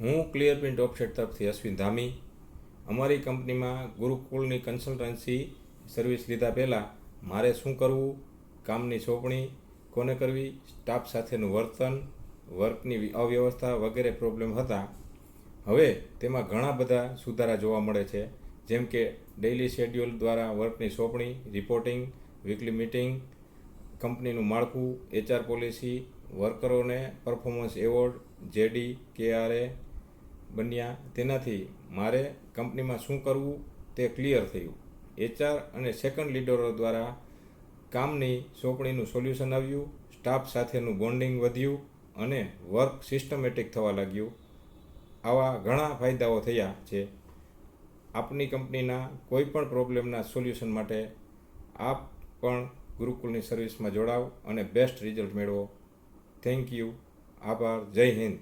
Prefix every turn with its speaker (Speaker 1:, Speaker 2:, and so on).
Speaker 1: હું clear print offset તરફથી અશ્વિન ધામી. અમારી કંપનીમાં ગુરુકુળની કન્સલ્ટન્સી સર્વિસ લીધા પહેલાં મારે શું કરવું, કામની સોંપણી, કોને કરવી સ્ટાફ સાથેનું વર્તન વર્કની અવ્યવસ્થા વગેરે પ્રોબ્લેમ હતા. હવે તેમાં ઘણા બધા સુધારા જોવા મળે છે, જેમ કે ડેઇલી શેડ્યુલ દ્વારા વર્કની સોંપણી રિપોર્ટિંગ વીકલી મીટિંગ કંપનીનું માળખું એચઆર પોલિસી વર્કરોને પરફોર્મન્સ એવોર્ડ જેડી કેઆરએ બન્યા તેનાથી મારે કંપનીમાં શું કરવું તે ક્લિયર થયું. એચઆર અને સેકન્ડ લીડરો દ્વારા કામની સોંપણીનું સોલ્યુશન આવ્યું, સ્ટાફ સાથેનું બોન્ડિંગ વધ્યું અને વર્ક સિસ્ટમેટિક થવા લાગ્યું. આવા ઘણા ફાયદાઓ થયા છે. આપની કંપનીના કોઈપણ પ્રોબ્લેમના સોલ્યુશન માટે આપ પણ ગુરુકુલની સર્વિસમાં જોડાવ અને બેસ્ટ રિઝલ્ટ મેળવો. Thank you. આભાર. જય હિન્દ.